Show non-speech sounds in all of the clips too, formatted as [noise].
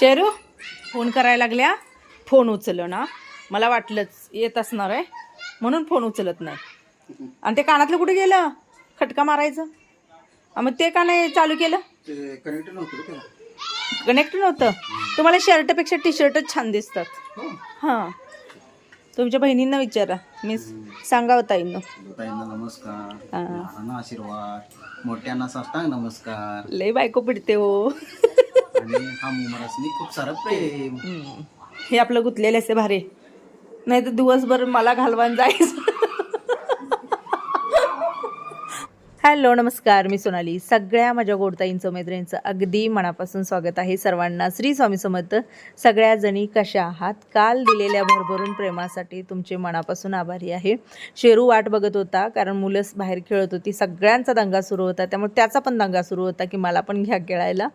Sheru phone करायला लागल्या. Phone उचल ना मला वाटलंच येत असणार आहे. म्हणून फोन उचलत नाही. आणि ते कानातलं कुठे गेलं? खटका मारायचं. मग ते का नाही चालू केलं? कनेक्ट नव्हतं कनेक्ट नव्हतं. तुम्हाला शर्टपेक्षा टी शर्टच छान दिसतात. हो. हां. तुमच्या बहिणींना विचारा. मी सांगा होता ताईंनो. ताईंना नमस्कार. लहानांना आशीर्वाद. मोठ्यांना साष्टांग नमस्कार. लय बायको पिडते हो. [laughs] आणि हा मुमरासनी खूप सारं प्रेम. हम्म. हे आपलं गुतलेले असते भारी. नाही तर दिवसभर मला घालवान जायचं. हॅलो नमस्कार. मी सोनाली. सगळ्या माझ्या गोडताईंचं मैत्रिणींचं अगदी मनापासून स्वागत आहे सर्वांना. श्री स्वामी समर्थ सगळ्या जणी कशा आहात? काल दिलेल्या भरभरून प्रेमासाठी तुमचे मनापासून आभारी आहे. शेरू वाट बघत होता कारण मुलं बाहेर खेळत होती. सगळ्यांचा दंगा सुरू होता. त्यामुळे त्याचा पण दंगा सुरू होता की मला पण घ्या खेळायला.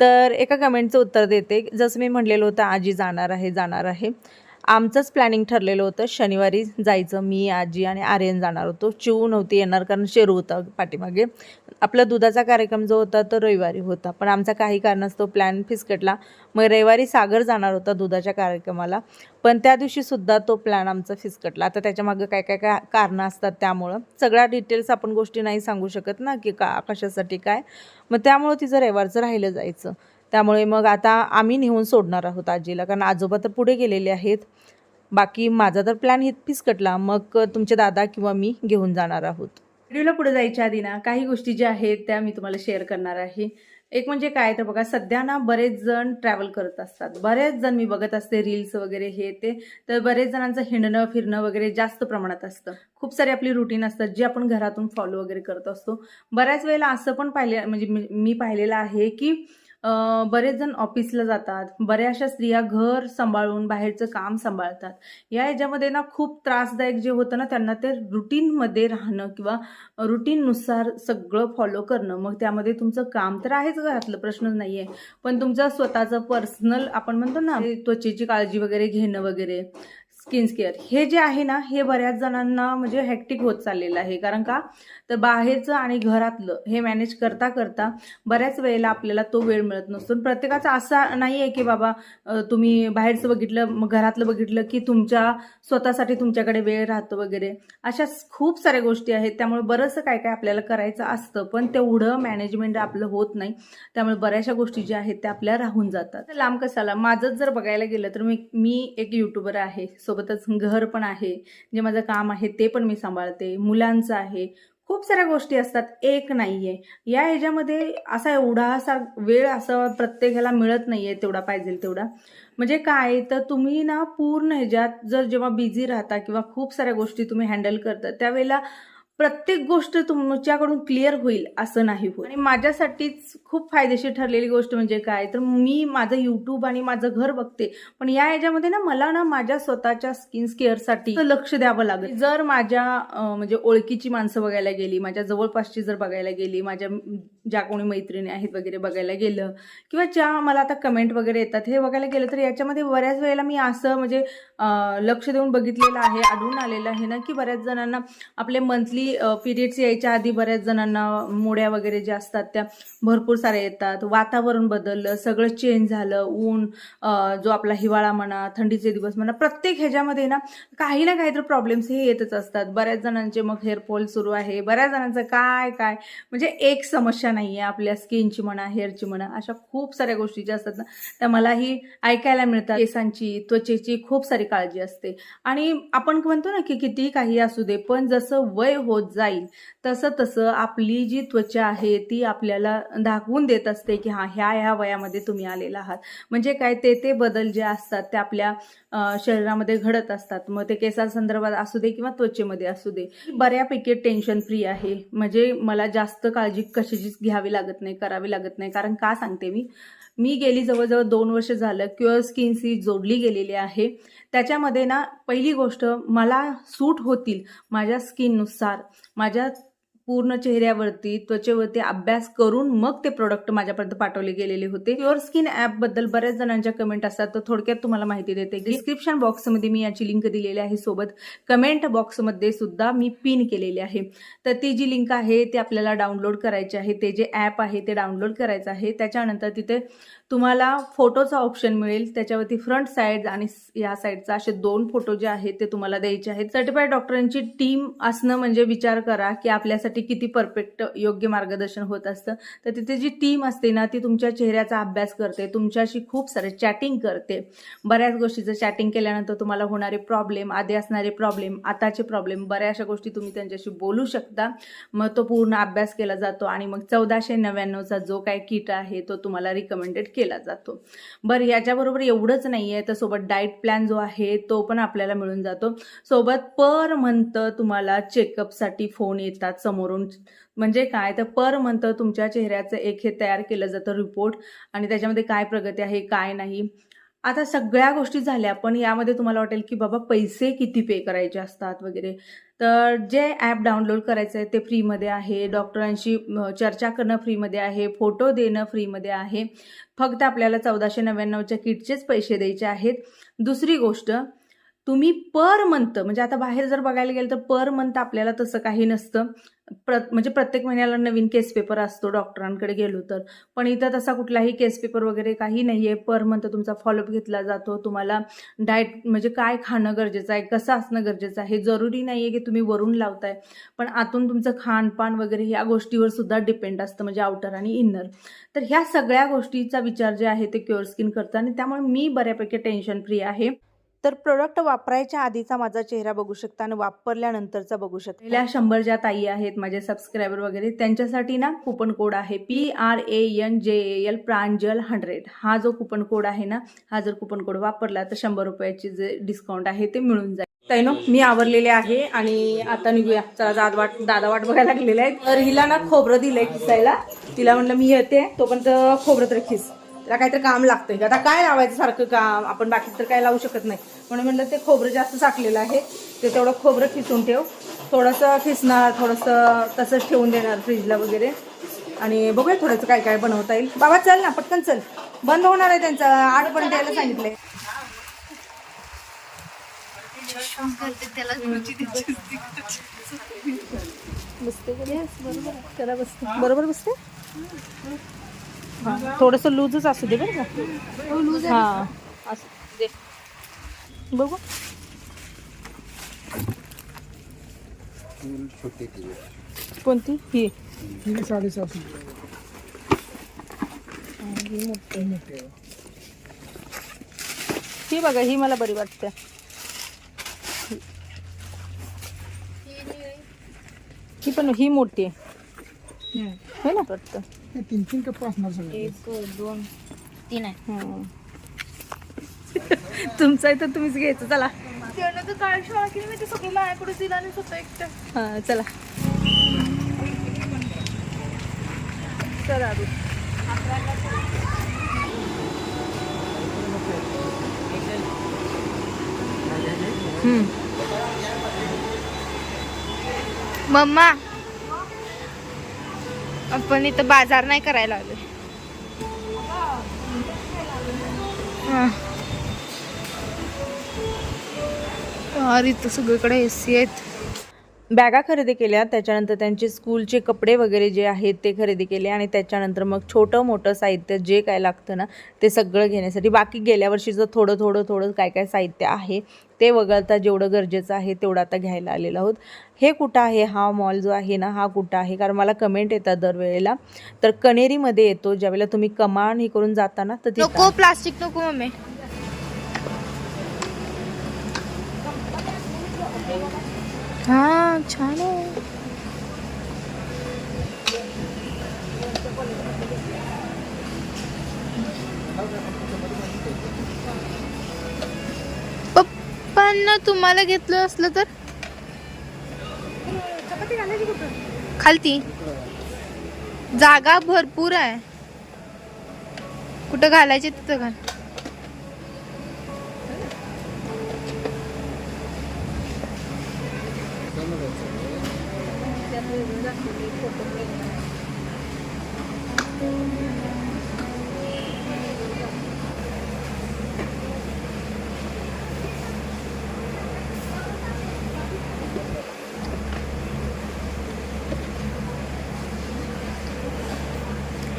तर एका कमेंटचं उत्तर देते. जसं मी म्हणलेलं होतं आजी जाणार आहे जाणार आहे. आमचंच प्लॅनिंग ठरलेलं होतं शनिवारी जायचं मी आजी आणि आर्यन जाणार होतो. चिऊ नव्हती येणार कारण शेरू होता पाठीमागे. आपला दुधाचा कार्यक्रम जो होता तो रविवारी होता. पण आमचा काही कारणास्तव प्लॅन फिसकटला. मग रविवारी सागर जाणार होता दुधाच्या कार्यक्रमाला. पण त्या दिवशीसुद्धा तो प्लॅन आमचा फिसकटला. आता त्याच्यामागं काय काय काय कारणं असतात त्यामुळं. सगळ्या डिटेल्स आपण गोष्टी नाही सांगू शकत ना की का कशासाठी काय. मग त्यामुळं तिचं रविवारचं राहिलं जायचं. त्यामुळे मग आता आम्ही नेऊन सोडणार आहोत आजीला. कारण आजोबा तर पुढे गेलेले आहेत. बाकी माझा तर प्लॅन हे फिसकटला. मग तुमचे दादा किंवा मी घेऊन जाणार आहोत. व्हिडिओला पुढे जायच्या आधी ना काही गोष्टी ज्या आहेत त्या मी तुम्हाला शेअर करणार आहे. एक म्हणजे काय तर बघा सध्या ना बरेच जण ट्रॅव्हल करत असतात. बरेच जण मी बघत असते रील्स वगैरे हे ते. तर बरेच जणांचं हिंडणं फिरणं वगैरे जास्त प्रमाणात असतं. खूप सारी आपली रुटीन असतात जी आपण घरातून फॉलो वगैरे करत असतो. बऱ्याच वेळेला असं पण पाहिले म्हणजे मी मी पाहिलेलं आहे की बरेच जण ऑफिसला जातात. बऱ्याचशा स्त्रिया घर सांभाळून बाहेरचं काम सांभाळतात. या ह्याच्यामध्ये ना खूप त्रासदायक जे होतं ना त्यांना ते रुटीनमध्ये राहणं किंवा रुटीननुसार सगळं फॉलो करणं. मग त्यामध्ये तुमचं काम तर आहेच घरातलं प्रश्नच नाही आहे पण तुमचं स्वतःचं पर्सनल आपण म्हणतो ना त्वचेची काळजी वगैरे घेणं वगैरे. Skin care. हे जे आहे ना हे बऱ्याच जणांना म्हणजे हॅक्टिक होत चाललेलं आहे. कारण का? तर बाहेरचं आणि घरातलं हे मॅनेज करता करता बऱ्याच वेळेला आपल्याला तो वेळ मिळत नसतो. प्रत्येकाचा असा नाही आहे की बाबा तुम्ही बाहेरचं बघितलं मग घरातलं बघितलं की तुमच्या स्वतःसाठी तुमच्याकडे वेळ राहतो वगैरे. अशा खूप साऱ्या गोष्टी आहेत. त्यामुळे बरंचसं काय काय आपल्याला करायचं असतं पण तेवढं मॅनेजमेंट आपलं होत नाही. त्यामुळे बऱ्याचशा गोष्टी ज्या आहेत त्या आपल्या राहून जातात. लांब कसाला माझंच जर बघायला गेलं तर मी मी एक युट्यूबर आहे. सोबतच घर पण आहे जे माझं काम आहे ते पण मी सांभाळते मुलांचं आहे खूप साऱ्या गोष्टी असतात एक नाहीये. या ह्याच्यामध्ये असा एवढासा वेळ असा प्रत्येकाला मिळत नाहीये तेवढा पाहिजे तेवढा. म्हणजे काय तर तुम्ही ना पूर्ण ह्याच्यात जर जेव्हा बिझी राहता किंवा खूप साऱ्या गोष्टी तुम्ही हँडल करता त्यावेळेला प्रत्येक गोष्ट तुमच्याकडून क्लिअर होईल असं नाही होत. आणि माझ्यासाठीच खूप फायदेशीर ठरलेली गोष्ट म्हणजे काय? तर मी माझं यूट्यूब आणि माझं घर बघते. पण या याच्यामध्ये ना मला ना माझ्या स्वतःच्या स्किन केअरसाठी लक्ष द्यावं लागेल. जर माझ्या म्हणजे ओळखीची माणसं बघायला गेली माझ्या जवळपासची जर बघायला गेली माझ्या ज्या कोणी मैत्रिणी आहेत वगैरे बघायला गेलं किंवा ज्या मला आता कमेंट वगैरे येतात हे बघायला गेलं तर याच्यामध्ये बऱ्याच वेळेला मी असं म्हणजे लक्ष देऊन बघितलेलं आहे आढळून आलेलं आहे ना की बऱ्याच जणांना आपले मंथली पिरियड्स यायच्या आधी बऱ्याच जणांना मोड्या वगैरे ज्या असतात त्या भरपूर साऱ्या येतात. वातावरण बदललं सगळं चेंज झालं ऊन जो आपला हिवाळा म्हणा थंडीचे दिवस म्हणा प्रत्येक ह्याच्यामध्ये ना काही ना काहीतरी प्रॉब्लेम्स हे येतच असतात. बऱ्याच जणांचे मग हेअरफॉल सुरू आहे. बऱ्याच जणांचं काय काय? म्हणजे एक समस्या नाही आहे आपल्या स्किनची म्हणा हेअरची म्हणा अशा खूप साऱ्या गोष्टी ज्या असतात ना त्या मलाही ऐकायला मिळतात. केसांची त्वचेची खूप सारी काळजी असते. आणि आपण म्हणतो ना की कितीही काही असू दे पण जसं वय होत होत जाईल. तसं तसं आपली जी त्वचा आहे ती आपल्याला दाखवून देत असते की हा ह्या ह्या वयामध्ये तुम्ही आलेला आहात. म्हणजे काय ते ते बदल जे असतात ते आपल्या शरीरामध्ये घडत असतात. मग ते केसांसंदर्भात असू दे किंवा त्वचेमध्ये असू दे बऱ्यापैकी टेन्शन फ्री आहे. म्हणजे मला जास्त काळजी कशाचीच घ्यावी लागत नाही करावी लागत नाही. कारण का सांगते मी? मी गेली जवळजवळ दोन वर्ष झालं क्युअर स्किनशी जोडली गेलेली आहे. त्याच्यामध्ये ना पहिली गोष्ट मला सूट होतील माझ्या स्किननुसार. माझ्या पूर्ण चेहऱ्यावरती त्वचेवरती अभ्यास करून मग ते प्रोडक्ट माझ्यापर्यंत पाठवले गेलेले होते. प्युअर स्किन ॲपबद्दल बऱ्याच जणांच्या कमेंट असतात तर थोडक्यात तुम्हाला माहिती देते. डिस्क्रिप्शन बॉक्समध्ये मी याची लिंक दिलेली आहे सोबत. कमेंट बॉक्समध्ये सुद्धा मी पिन केलेली आहे. तर ती जी लिंक आहे ती आपल्याला डाउनलोड करायची आहे. ते जे ॲप आहे ते डाउनलोड करायचं आहे. त्याच्यानंतर तिथे तुम्हाला फोटोचा ऑप्शन मिळेल. त्याच्यावरती फ्रंट साईड आणि या साईडचा असे दोन फोटो जे आहेत ते तुम्हाला द्यायचे आहेत. सर्टिफाईड डॉक्टरांची टीम असणं म्हणजे विचार करा की आपल्यासाठी किती परफेक्ट योग्य मार्गदर्शन होत असतं. तर तिथे जी टीम असते ना ती तुमच्या चेहऱ्याचा अभ्यास करते तुमच्याशी खूप सारे चॅटिंग करते. बऱ्याच गोष्टीचं चॅटिंग केल्यानंतर तुम्हाला होणारे प्रॉब्लेम आधी असणारे प्रॉब्लेम आताचे प्रॉब्लेम बऱ्याचशा गोष्टी तुम्ही त्यांच्याशी बोलू शकता. मग तो पूर्ण अभ्यास केला जातो आणि मग चौदाशे नव्याण्णवचा जो काय किट आहे तो तुम्हाला रिकमेंडेड केला जातो. बरं याच्याबरोबर एवढंच नाही आहे तर सोबत डाएट प्लॅन जो आहे तो पण आपल्याला मिळून जातो. सोबत पर मंथ तुम्हाला चेकअपसाठी फोन येतात समोरून. म्हणजे काय? तर पर मंथ तुमच्या चेहऱ्याचं एक हे तयार केलं जातं रिपोर्ट आणि त्याच्यामध्ये काय प्रगती आहे काय नाही. आता सगळ्या गोष्टी झाल्या पण यामध्ये तुम्हाला वाटेल की बाबा पैसे किती पे करायचे असतात वगैरे. तर जे ॲप डाउनलोड करायचं आहे ते फ्रीमध्ये आहे. डॉक्टरांशी चर्चा करणं फ्रीमध्ये आहे. फोटो देणं फ्रीमध्ये आहे. फक्त आपल्याला चौदाशे नव्याण्णवच्या किटचेच पैसे द्यायचे आहेत. दुसरी गोष्ट तुम्ही पर मंथ म्हणजे आता बाहेर जर बघायला गेलं तर पर मंथ आपल्याला तसं काही नसतं. प्र म्हणजे प्रत्येक महिन्याला नवीन केस पेपर असतो डॉक्टरांकडे गेलो तर. पण इथं तसा कुठलाही केस पेपर वगैरे काही नाही आहे पर मंथ तुमचा फॉलोअप घेतला जातो. तुम्हाला डाएट म्हणजे काय खाणं गरजेचं आहे कसं असणं गरजेचं आहे जरुरी नाही आहे की तुम्ही वरून लावताय. पण आतून तुमचं खानपान वगैरे ह्या गोष्टीवर सुद्धा डिपेंड असतं म्हणजे आउटर आणि इनर तर ह्या सगळ्या गोष्टीचा विचार जे आहे ते क्युअर स्किन करतं. आणि त्यामुळे मी बऱ्यापैकी टेन्शन फ्री आहे. तर प्रोडक्ट वापरायच्या आधीचा माझा चेहरा बघू शकता आणि वापरल्यानंतरचा बघू शकता. पहिल्या शंभर ज्या ताई आहेत माझे सबस्क्रायबर वगैरे त्यांच्यासाठी ना कुपन कोड आहे P R A N J L Pranjal hundred हा जो कुपन कोड आहे ना हा जर कुपन कोड वापरला तर शंभर रुपयाची जे डिस्काउंट आहे ते मिळून जाईल. तैनो मी आवरलेले आहे आणि आता निघूया. चला दादा वाट दादा वाट बघायला लागलेले आहेत. तर हिला ना खोबरं दिलंय खिसायला. तिला म्हणलं मी येते. तोपर्यंत खोबरं तर खिस. त्याला काहीतरी काम लागतंय. आता काय लावायचं सारखं काम? आपण बाकी तर काय लावू शकत नाही. म्हणून म्हटलं ते खोबरं जास्त साकलेलं आहे. ते तेवढं खोबरं खिसून ठेव. थोडंसं खिसणार थोडंसं तसंच ठेवून देणार फ्रीजला वगैरे. आणि बघूया थोडंसं काय काय बनवता येईल. बाबा चल ना पटकन चल. बंद होणार आहे त्यांचं. आठपर्यंत यायला सांगितलंय. बसते बरोबर बसते. हाँ थोडंसं लूजच असू दे बरं का हाँ असू दे बघू कोणती ही ही बघा ही मला बरी वाटते ही। पण ही। मोठी आहे है ना? वाटतं हे तीन तीन कप्पा असणार सगळे. एक दोन तीन आहे. हं. [laughs] तुमचं तर तुम्हीच घ्यायचं चला. त्यानं तर काय शाळा केली मी ते सगळं माझ्याकडे दिलं आणि स्वतः एकटं. हां चला. चला. मम्मा. आपण इथं बाजार नाही करायला आलो हा. इथं सगळीकडे एसी आहेत बॅगा खरेदी केल्या त्याच्यानंतर त्यांचे स्कूलचे कपडे वगैरे जे आहेत ते खरेदी केले आणि त्याच्यानंतर मग छोटं मोठं साहित्य जे काय लागतं ना ते सगळं घेण्यासाठी. बाकी गेल्या वर्षीचं थोडं थोडं थोडं काय काय साहित्य आहे ते वगळता जेवढं गरजेचं आहे तेवढं आता घ्यायला आलेलो आहोत. हे कुठं आहे? हा मॉल जो आहे ना हा कुठं आहे? कारण मला कमेंट येतात दरवेळेला. तर कनेरीमध्ये येतो ज्यावेळेला तुम्ही कमान हे करून जाताना तर नको प्लास्टिक नको मम्मी. हा छान आहे. पप्पांना तुम्हाला घेतलं असलं तर? खालती. जागा भरपूर आहे. कुठं घालायचे तिथं घाल.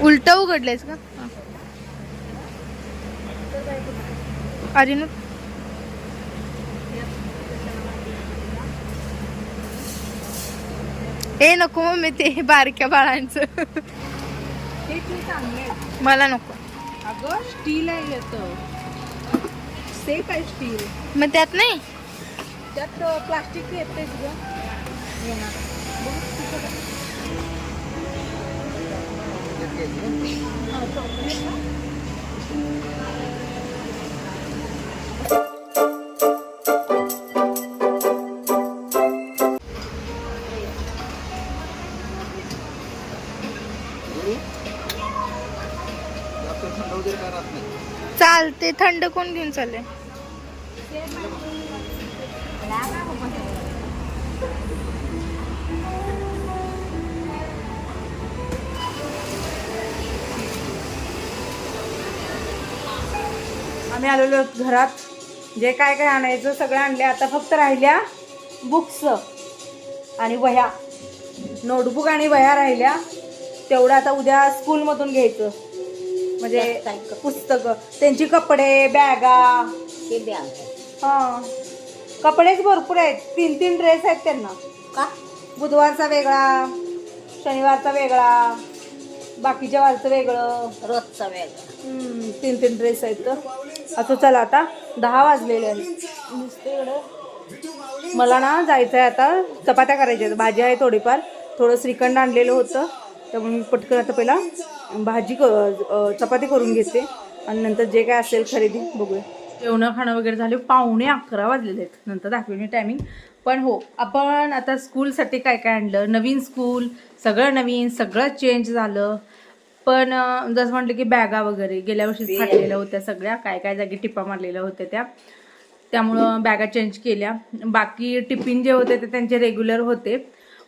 उलट उघडलेस का? अजून हे नको मम्मी ते बारक्या बाळांचं. हे. मला नको. अगं स्टील आहे येतं सेफ आहे स्टील मग त्यात नाही? त्यात प्लास्टिक येते तुझं. ते थंड कोण घेऊन चालले आम्ही आलेलो घरात. जे काय काय आणायचं सगळं आणले. आता फक्त राहिल्या बुक्स आणि वह्या. नोटबुक आणि वह्या राहिल्या. तेवढं आता उद्या स्कूलमधून घ्यायचं. म्हणजे पुस्तकं त्यांची कपडे बॅगा. हां कपडेच भरपूर आहेत. तीन तीन ड्रेस आहेत त्यांना. का? बुधवारचा वेगळा शनिवारचा वेगळा बाकीच्या वारचं वेगळं. रोजचा वेगळा. हम्म, तीन तीन ड्रेस आहेत तर. आता चला आता दहा वाजलेले आहेत. मला ना जायचं आहे आता चपात्या करायच्या आहेत. भाजी आहे थोडीफार. थोडं श्रीखंड आणलेलं होतं. त्यामुळे मी पटकन आता पहिला भाजी क चपाती करून घेते. आणि नंतर जे काय असेल खरेदी बघूया. जेवणं खाणं वगैरे झाले पावणे अकरा वाजलेले आहेत. नंतर दाखवेल मी टायमिंग पण हो आपण आता स्कूलसाठी काय काय आणलं? नवीन स्कूल सगळं नवीन सगळं चेंज झालं. पण जसं म्हटलं की बॅगा वगैरे गेल्या वर्षी फाटलेल्या होत्या सगळ्या. काय काय जागी टिपा मारलेल्या होत्या त्या. त्यामुळं बॅगा चेंज केल्या. बाकी टिफिन जे होते ते त्यांचे रेग्युलर होते.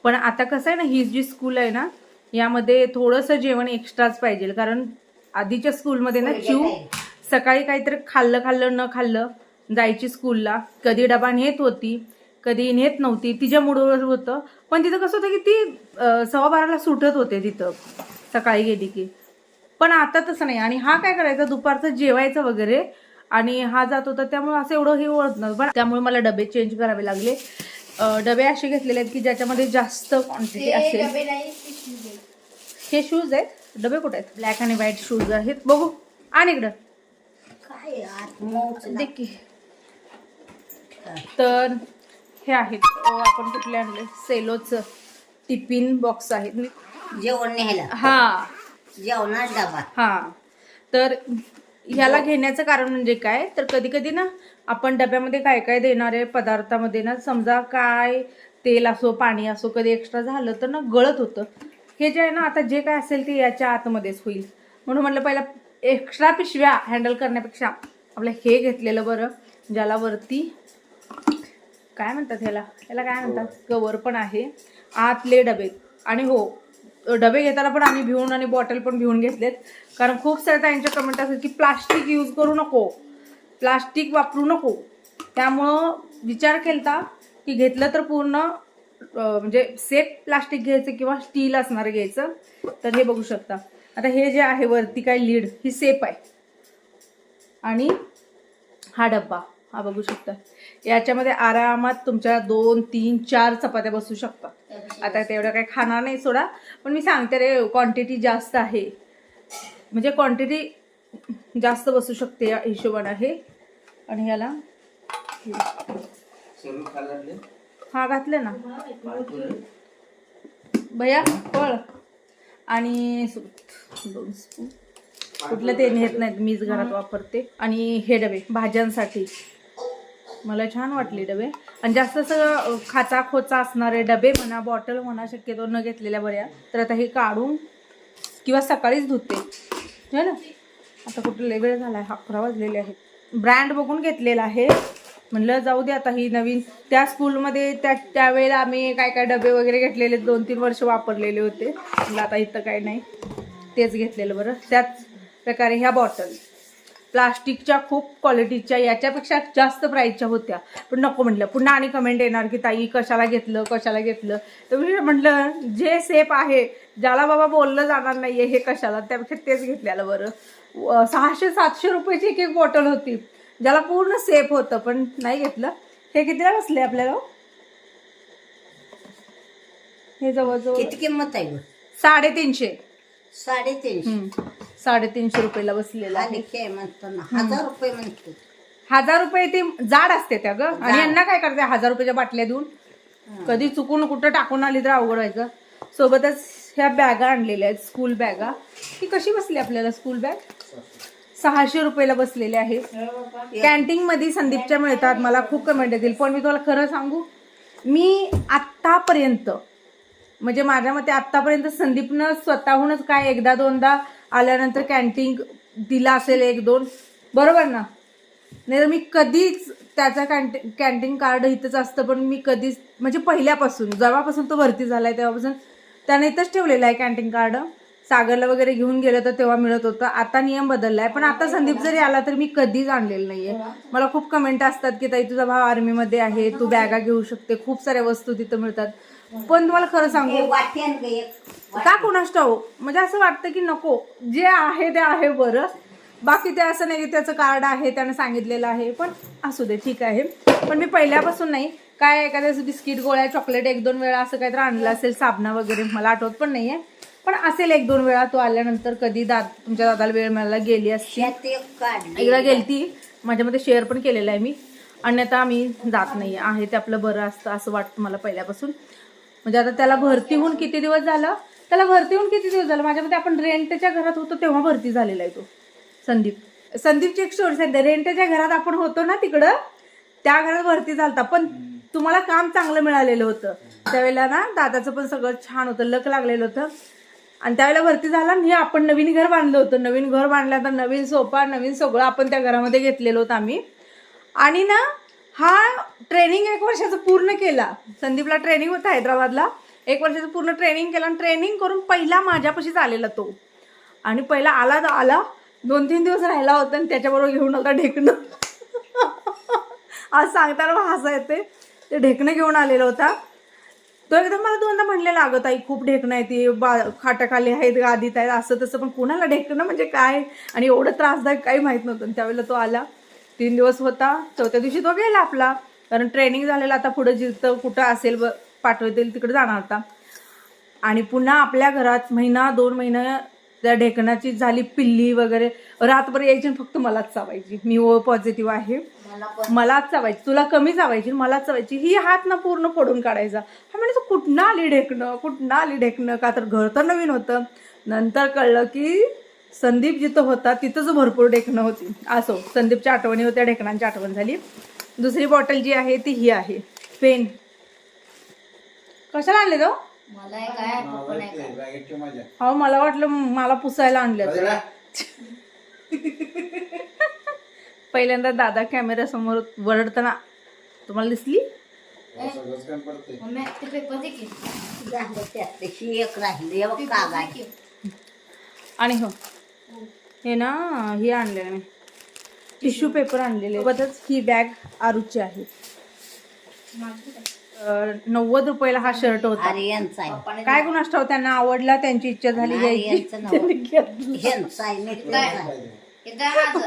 पण आता कसं आहे ना ही जी स्कूल आहे ना यामध्ये थोडंसं जेवण एक्स्ट्राच पाहिजे. कारण आधीच्या स्कूलमध्ये ना चिव सकाळी काहीतरी खाल्लं खाल्लं न खाल्लं जायची स्कूलला कधी डबा नेत होती कधी नेत नव्हती तिच्या मुडवर होतं. पण तिथं कसं होतं की ती सव्वा बाराला सुटत होते तिथं. सकाळी गेली की. पण आता तसं नाही. आणि हा काय करायचा? दुपारचं जेवायचं वगैरे. आणि हा जात होता. त्यामुळे असं एवढं हे ओळख नव्हतं. पण त्यामुळे मला डबे चेंज करावे लागले. डबे असे घेतलेले आहेत की ज्याच्यामध्ये जास्त क्वांटिटी असेल. हे शूज आहेत. डबे कुठे आहेत? ब्लॅक आणि व्हाईट शूज आहेत. बघू. आणि इकडं. काय की. तर हे आहेत. आपण कुठले आणले? सेलोचं टिफिन बॉक्स आहेत. जेवण न्यायला. हा. जेवणात डबा. हा. तर ह्याला घेण्याचं कारण म्हणजे काय? तर कधी कधी ना आपण डब्यामध्ये काय काय देणारे पदार्थामध्ये ना समजा काय तेल असो पाणी असो कधी एक्स्ट्रा झालं तर ना गळत होतं. हे जे आहे ना आता जे काय असेल ते याच्या आतमध्येच होईल. म्हणून म्हटलं पहिला एक्स्ट्रा पिशव्या हँडल करण्यापेक्षा आपलं हे घेतलेलं बरं ज्याला वरती काय म्हणतात ह्याला? ह्याला काय म्हणतात? कवर पण आहे. आतले डबे. आणि हो डबे घेताना पण आम्ही भिवून आणि बॉटल पण भिवून घेतलेत. कारण खूप साऱ्या त्यांच्या कमेंट असतात की प्लास्टिक यूज करू नको. प्लास्टिक वापरू नको. त्यामुळं विचार केलता की घेतलं तर पूर्ण म्हणजे सेफ प्लास्टिक घ्यायचं किंवा स्टील असणारं घ्यायचं तर हे बघू शकता. आता हे जे आहे वरती काय लीड ही सेफ आहे. आणि हा डब्बा हा बघू शकता. याच्यामध्ये आरामात तुमच्या दोन तीन चार चपात्या बसू शकतात. आता तेवढं काही खाणार नाही सोडा पण मी सांगते रे क्वांटिटी जास्त आहे. म्हणजे क्वांटिटी जास्त बसू शकते या हिशोबाने आहे. आणि ह्याला हा घातले ना. भैया फळ आणि दोन स्पून. कुठलं ते नेत नाहीत मीच घरात वापरते. आणि हे डबे भाज्यांसाठी. मला छान वाटले डबे. आणि जास्त असं खाचा खोचा असणारे डबे म्हणा बॉटल म्हणा शक्यतो न घेतलेल्या बऱ्या. तर आता हे काढून किंवा सकाळीच धुते. है ना. आता कुठले वेळ झाला आहे अकरा वाजलेले आहेत. ब्रँड बघून घेतलेला आहे. म्हणलं जाऊ दे आता ही नवीन. त्या स्कूलमध्ये त्या त्यावेळेला आम्ही काय काय डबे वगैरे घेतलेले दोन तीन वर्ष वापरलेले होते. म्हणलं आता इथं काय नाही. तेच घेतलेलं बरं. त्याच प्रकारे ह्या बॉटल प्लास्टिकच्या खूप क्वालिटीच्या याच्यापेक्षा जास्त प्राईजच्या होत्या. पण नको म्हटलं. पुन्हा आणि कमेंट येणार की ताई कशाला घेतलं कशाला घेतलं? तर मी म्हटलं जे सेफ आहे ज्याला बाबा बोललं जाणार नाहीये हे कशाला? त्यापेक्षा तेच घेतलेलं बरं. सहाशे सातशे रुपयाची एक एक बॉटल होती. ज्याला पूर्ण सेफ होतं पण नाही घेतलं. हे कितीला बसले आपल्याला? हो? हे जवळजवळ किती किंमत आहे गं? साडेतीनशे. साडेतीनशे. हम्म. साडेतीनशे रुपयाला बसलेला आहे. आणि काय म्हणतो ना हजार रुपये म्हणतो. हजार रुपये ती जाड असते त्या ग. आणि यांना काय करते हजार रुपयाच्या बाटल्या देऊन कधी चुकून कुठं टाकून आली तर अवघड व्हायचं. सोबतच ह्या बॅगा आणलेल्या आहेत स्कूल बॅगा. ती कशी बसली आपल्याला स्कूल बॅग? सहाशे रुपयाला बसलेले आहे. कॅन्टीन मध्ये संदीपच्या मिळतात. मला खूप कमेंट येतील. पण मी तुम्हाला खरं सांगू मी आत्तापर्यंत म्हणजे माझ्या मते आत्तापर्यंत संदीपनं स्वतःहूनच काय एकदा दोनदा आल्यानंतर कॅन्टीन दिला असेल एक दोन बरोबर ना? नाही तर मी कधीच त्याचा कॅन्टी कॅन्टीन कार्ड इथंच असतं पण मी कधीच म्हणजे पहिल्यापासून जेव्हापासून तो भरती आहे तेव्हापासून त्याने इथंच ठेवलेलं आहे कॅन्टीन कार्ड सागरला वगैरे घेऊन गेलं तर तेव्हा मिळत होतं. आता नियम बदललाय. पण आता संदीप जरी आला तर मी कधीच आणलेलं नाहीये. मला खूप कमेंट असतात की ताई तुझा भाव आर्मीमध्ये आहे. तू बॅगा घेऊ शकते. खूप साऱ्या वस्तू तिथं मिळतात. पण तुम्हाला खरं सांगू का कोणास ठाऊ म्हणजे असं वाटतं की नको. जे आहे ते आहे बरं. बाकी ते असं नाही की त्याचं कार्ड आहे त्यानं सांगितलेलं आहे. पण असू दे ठीक आहे. पण मी पहिल्यापासून नाही. काय एखाद्या बिस्किट गोळ्या चॉकलेट एक दोन वेळा असं काहीतरी आणलं असेल साबणा वगैरे मला आठवत पण नाहीये. पण असेल एक दोन वेळा तो आल्यानंतर कधी दाद तुमच्या दादाला वेळ मिळाला गेली असती? त्यात एक काढली. एकदा गेलती. माझ्यामध्ये शेअर पण केलेला आहे मी. अन्यथा आम्ही जात नाही. आहे ते आपलं बरं असतं असं वाटतं मला पहिल्यापासून. म्हणजे आता त्याला भरती होऊन किती दिवस झालं? त्याला भरती होऊन किती दिवस झालं? माझ्यामध्ये आपण रेंटच्या घरात होतो तेव्हा भरती झालेला आहे तो. संदीप. संदीपची एक स्टोरी सांगते. रेंटच्या घरात आपण होतो ना तिकडं त्या घरात भरती झालता. पण तुम्हाला काम चांगलं मिळालेलं होतं. त्यावेळेला ना दादाचं पण सगळं छान होतं. लक लागलेलं होतं. आणि त्यावेळेला भरती झाला आणि आपण नवीन घर बांधलं होतं. नवीन घर बांधल्यानंतर नवीन सोफा नवीन सगळं आपण त्या घरामध्ये घेतलेलो होतं आम्ही. आणि ना हा ट्रेनिंग एक वर्षाचं पूर्ण केला. संदीपला ट्रेनिंग होतं हैदराबादला. एक वर्षाचं पूर्ण ट्रेनिंग केलं आणि ट्रेनिंग करून पहिला माझ्यापाशीच आलेला तो. आणि पहिला आला तर आला. दोन तीन दिवस राहिला होता आणि त्याच्याबरोबर घेऊन आला ढेकणं. [laughs] आज सांगताना हसा येते ते ढेकणं घेऊन आलेला होता. तो एकदम मला दोनदा म्हणलेला अगं ताई खूप ढेकणं आहे ती बा खाटाखाली आहेत गादीत आहेत असं तसं. पण कुणाला ढेकणं म्हणजे काय? आणि एवढं त्रासदायक काही माहीत नव्हतं. त्यावेळेला तो आला. तीन दिवस होता. चौथ्या दिवशी तो गेला आपला. कारण ट्रेनिंग झालेलं आता पुढं जिथं कुठं असेल ब पाठवतील तिकडे जाणार होता. आणि पुन्हा आपल्या घरात महिना दोन महिना त्या ढेकणाची झाली पिल्ली वगैरे. रातभर यायची आणि फक्त मलाच चावायची. मी ओ पॉझिटिव्ह आहे. मलाच चावायची तुला कमी चावायची मलाच चावायची. ही हात ना पूर्ण फोडून काढायचा. हा म्हणजे तू कुठनं आली ढेकणं? कुठनं आली ढेकणं? का तर घर तर नवीन होतं. नंतर कळलं की संदीप जिथं होता तिथंच भरपूर ढेकणं होती. असो संदीपच्या आठवणी होत्या ढेकणांची आठवण झाली. दुसरी बॉटल जी आहे ती ही आहे. पेन. कशाला आणले तो अहो मला वाटलं मला पुसायला आणलं. [laughs] पहिल्यांदा दादा कॅमेरा समोर वरडताना तुम्हाला दिसली? हे आणि हो. हे ना हे आणलेलं मी. टिश्यू पेपर आणलेले सोबतच ही बॅग आरूची आहे. नव्वद रुपयाला हा शर्ट होता. काय गुणास ठाव त्यांना आवडला त्यांची इच्छा झाली. [laughs]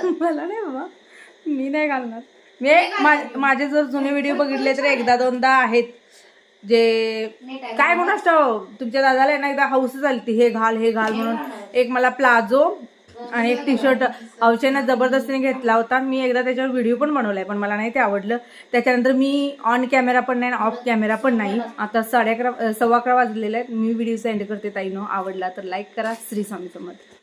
[laughs] मला नाही बाबा. मी नाही घालणार. मी मा- माझे जर जुने व्हिडिओ बघितले तर एकदा दोनदा आहेत. जे काय म्हणून असतं? तुमच्या दादाला आहे ना एकदा हौस झाली ती हे घाल हे घाल म्हणून. एक मला प्लाझो आणि एक टी शर्ट अवशेनं जबरदस्तीने घेतला होता. मी एकदा त्याच्यावर व्हिडिओ पण बनवलाय पण मला नाही ते आवडलं. त्याच्यानंतर मी ऑन कॅमेरा पण नाही ऑफ कॅमेरा पण नाही. आता साडे अकरा सव्वा अकरा वाजलेले आहेत. मी व्हिडिओ सेंड करते ताईनो आवडला तर लाईक करा. श्री स्वामी समर्थ